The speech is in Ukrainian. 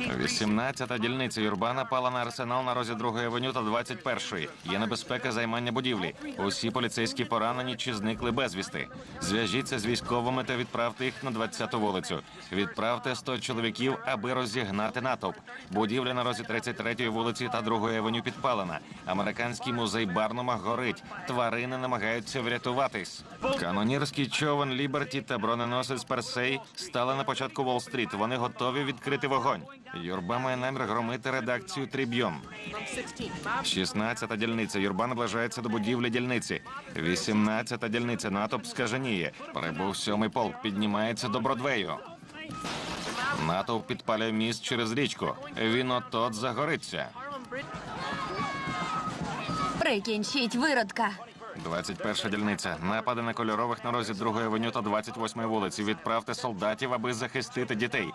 18-та дільниця Юрба напала на арсенал на розі 2-ї авеню та 21-ї. Є небезпека займання будівлі. Усі поліцейські поранені чи зникли безвісти. Зв'яжіться з військовими та відправте їх на 20-ту вулицю. Відправте 100 чоловіків, аби розігнати натовп. Будівля на розі 33-ї вулиці та 2-ї авеню підпалена. Американський музей Барнума горить. Тварини намагаються врятуватись. Канонірський човен Ліберті та броненосець Персей стали на початку Уолл-стріт. Вони готові відкрити вогонь. Юрба має намір громити редакцію Тріб'йон. 16-та дільниця. Юрба наближається до будівлі дільниці. 18-та дільниця. Натовп скаженіє. Прибув сьомий полк. Піднімається до Бродвею. Натовп підпалює міст через річку. Він от-от загориться. Прикінчіть виродка. 21 дільниця. Напади на кольорових на розі 2 авеню та 28 вулиці. Відправте солдатів, аби захистити дітей.